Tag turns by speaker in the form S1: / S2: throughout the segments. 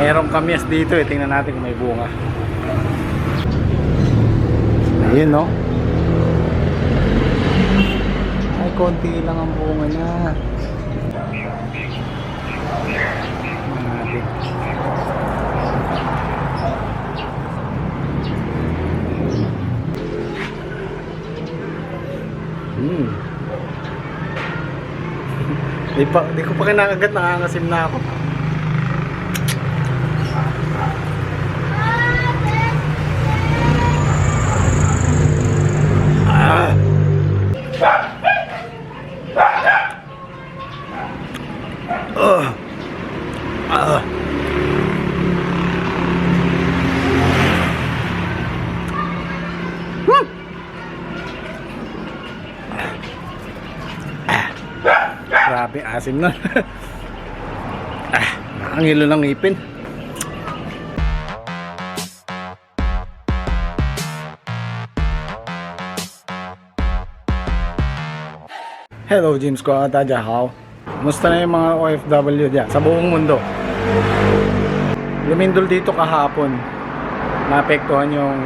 S1: Merong kamyas dito eh. Tingnan natin kung may bunga. Ayun no. Ay, konti lang ang bunga niya. Hmm. Di, pa, di ko pa kinakagat, nangangasim na ako. Ah. Ah. Ah. Woo! Grabe, asim na. ah, nakangilo ng ngipin. Hello, James ko ata How? Kumusta na yung mga OFW dyan sa buong mundo? Lumindol dito kahapon. Naapektuhan yung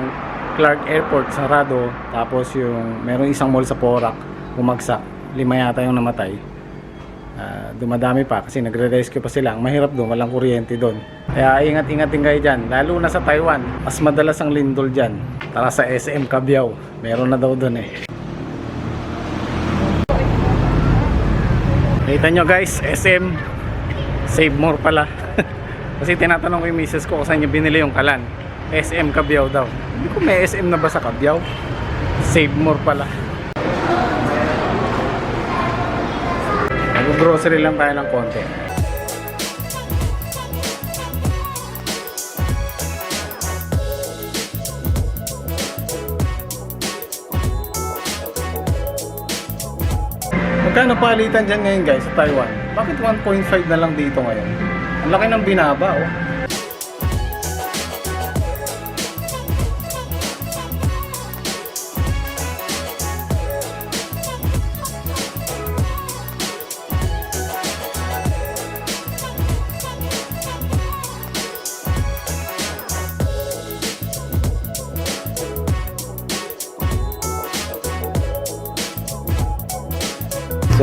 S1: Clark Airport sarado. Tapos yung merong isang mall sa Porac bumagsak. Lima yata yung namatay. Ah, dumadami pa kasi nagre-rescue pa sila. Ang mahirap doon, walang kuryente doon. Kaya ingat-ingat din kayo dyan. Lalo na sa Taiwan, mas madalas ang lindol dyan. Tara sa SM Cabiao. Meron na daw doon eh. Kita nyo guys, SM Save more pala Kasi tinatanong ko yung misis ko kung saan niya binili yung kalan SM Cabiao daw Hindi ko may SM na ba sa Cabiao Save more pala Mag-grocery lang tayo ng konti Magkano palitan dyan ngayon guys sa Taiwan? Bakit 1.5 na lang dito ngayon? Ang laki ng binaba oh.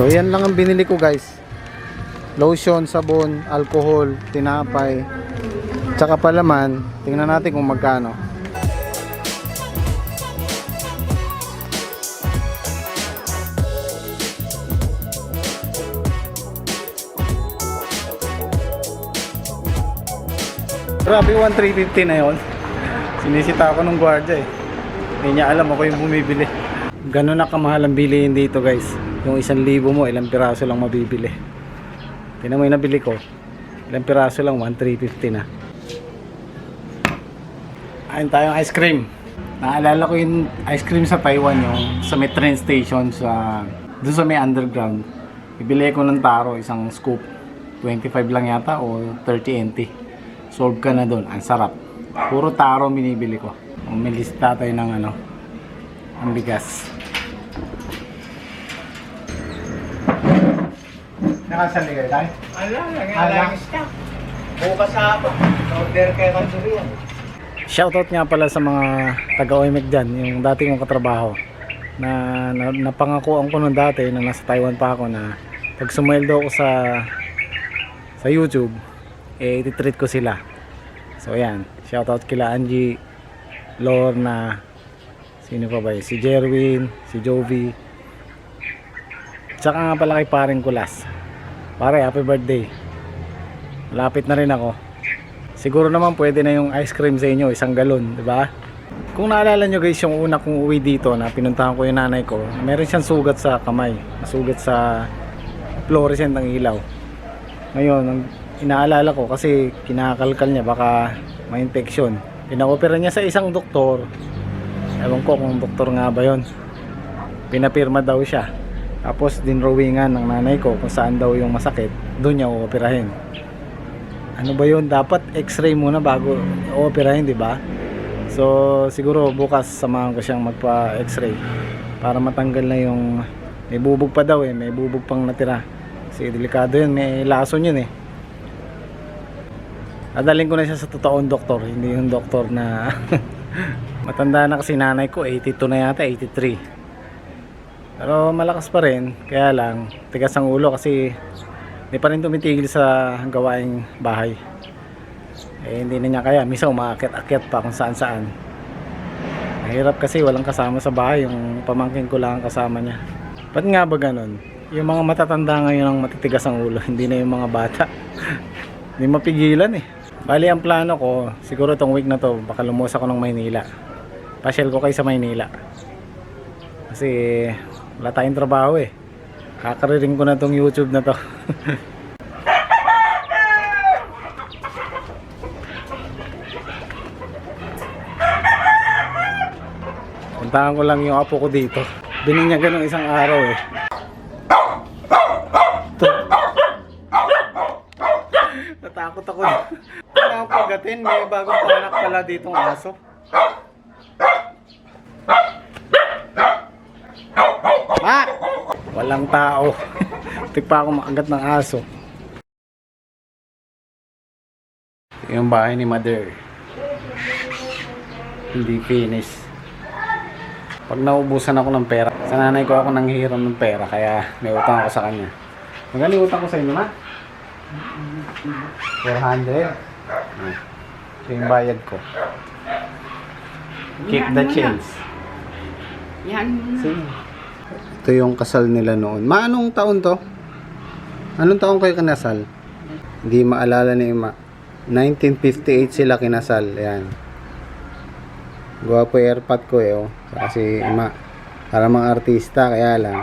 S1: So yan lang ang binili ko guys. Lotion, sabon, alcohol, tinapay, tsaka palaman. Tingnan natin kung magkano. Grabe 1,350 na yon. Sinisita ako ng gwardiya eh. Hindi niya alam ako yung bumibili. Ganun na kamahal ang bilihin dito guys. Yung isang libo mo, ilang piraso lang mabibili. Tingnan mo yung nabili ko. Ilang piraso lang, 1,350 na. Ayun tayong ice cream. Naalala ko yung ice cream sa Taiwan yung sa may train station sa doon sa may underground. Ibili ko ng taro, isang scoop. 25 lang yata o 30 NT. Solve ka na doon. Ang sarap. Puro taro binibili ko. Umilista tayo ng ano, ang bigas. Nakasali kayo tayo?
S2: Ala, nangyayang stock. Bukas ako. Order kayo ng durian.
S1: Shoutout nga pala sa mga taga-OMEC dyan, yung dati kong katrabaho na, na napangakuan ko nung dati nung nasa Taiwan pa ako na pag sumweldo ako sa sa YouTube eh ititreat ko sila so yan shoutout kila Angie Lorna sino pa ba yun? si Jerwin si Jovi tsaka nga pala kay paring kulas pare happy birthday lapit na rin ako Siguro naman pwede na yung ice cream sa inyo, isang galon, di ba? Kung naalala nyo guys, yung una kong uwi dito na pinuntahan ko yung nanay ko, meron siyang sugat sa kamay, sugat sa fluorescent ng ilaw. Ngayon, ang inaalala ko kasi kinakalkal niya baka may infection. Pinaopera niya sa isang doktor. Ewan ko kung doktor nga ba yon. Pinapirma daw siya. Tapos dinrawingan ng nanay ko kung saan daw yung masakit, doon niya uoperahin ano ba yun? Dapat x-ray muna bago operahin di ba? So siguro bukas samahan ko siyang magpa x-ray para matanggal na yung may bubog pa daw eh. May bubog pang natira. Kasi delikado yun. May lason yun eh. Adaling ko na siya sa totoong doktor, hindi yung doktor na matanda na kasi nanay ko, 82 na yata, 83. Pero malakas pa rin, kaya lang, tigas ang ulo kasi hindi pa rin tumitigil sa gawaing bahay. Eh, hindi na niya kaya, misa umaakit-akit pa kung saan saan. Mahirap kasi walang kasama sa bahay, yung pamangkin ko lang ang kasama niya. Ba't nga ba ganun? Yung mga matatanda ngayon ang matitigas ang ulo, hindi na yung mga bata. hindi mapigilan eh. Bali ang plano ko, siguro tong week na to, baka lumuwas ako ng Maynila. Pasyal ko kayo sa Maynila. Kasi wala tayong trabaho eh. Kakariring ko na tong YouTube na to. Puntahan ko lang yung apo ko dito. Bininyagan ng isang araw eh. Natakot ako. Akong pagatin. May bagong panak pala ditong aso. Walang tao. Tik pa ako makagat ng aso. Yung bahay ni Mother. Hindi finish. Pag naubusan ako ng pera, sa nanay ko ako nang hihiram ng pera, kaya may utang ako sa kanya. Magaling utang ko sa inyo, ma? 400. Ah. Ito yung bayad ko. Keep the change.
S3: Yan.
S1: Sige. Ito yung kasal nila noon. Ma, anong taon to? Anong taon kayo kinasal? Hindi maalala ni Ma. 1958 sila kinasal. Ayan. Yung airpot ko eh. Oh. Kasi Ma, para mga artista, kaya lang.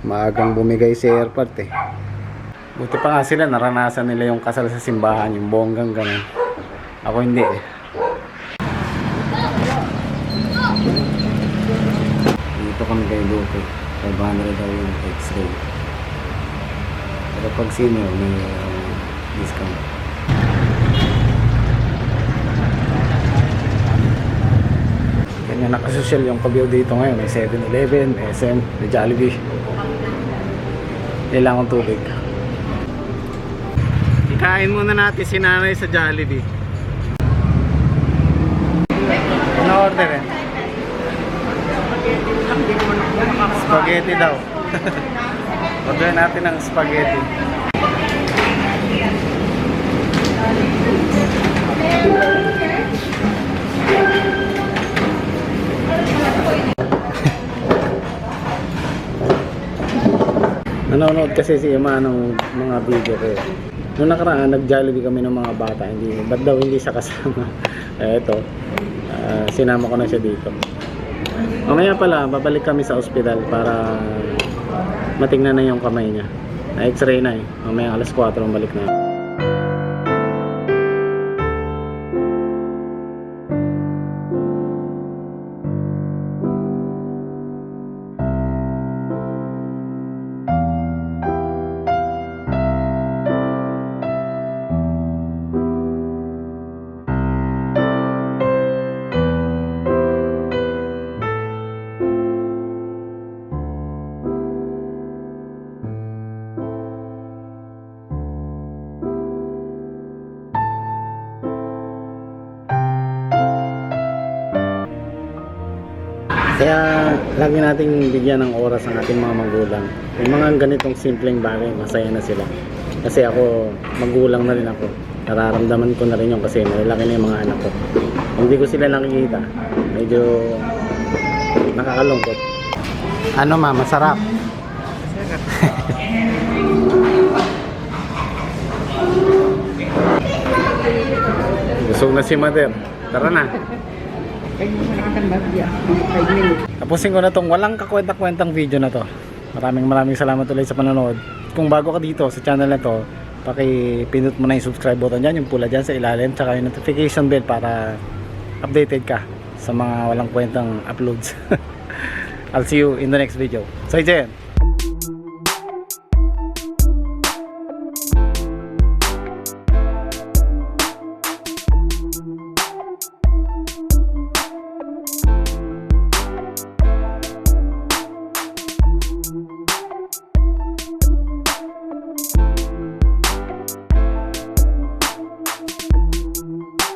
S1: Maagang bumigay si airpot eh. Buti pa nga sila, naranasan nila yung kasal sa simbahan, yung bonggang ganun. Ako hindi eh. Dito kami kay Lupe. 500 daw yung x-ray. Pero pag senior, may uh, discount. Ganyan nakasosyal yung pagyaw dito ngayon. May 7-Eleven, may SM, may Jollibee. Kailangan tubig. Ikain muna natin si nanay sa Jollibee. Ano order eh? Spaghetti daw. Order natin ng spaghetti. Nanonood kasi si Ima ng mga video ko. Noong nakaraan, nag-Jollibee kami ng mga bata. Hindi, ba't daw hindi siya kasama? eh, ito, ah, sinama ko na siya dito. Mamaya pala, babalik kami sa ospital para matingnan na yung kamay niya. Na x-ray na eh. Mamaya alas 4 ang balik na. Kaya lagi nating bigyan ng oras ang ating mga magulang. Yung mga ganitong simpleng bagay, masaya na sila. Kasi ako, magulang na rin ako. Nararamdaman ko na rin yung kasi malalaki na yung mga anak ko. Hindi ko sila nakikita. Medyo nakakalungkot. Ano ma, masarap? Busog na si Mother. Tara na. Tapusin ko na tong walang kakwenta-kwentang video na to. Maraming maraming salamat ulit sa panonood. Kung bago ka dito sa channel na to, paki-pindot mo na yung subscribe button dyan, yung pula dyan sa ilalim, tsaka yung notification bell para updated ka sa mga walang kwentang uploads. I'll see you in the next video. So, Jen,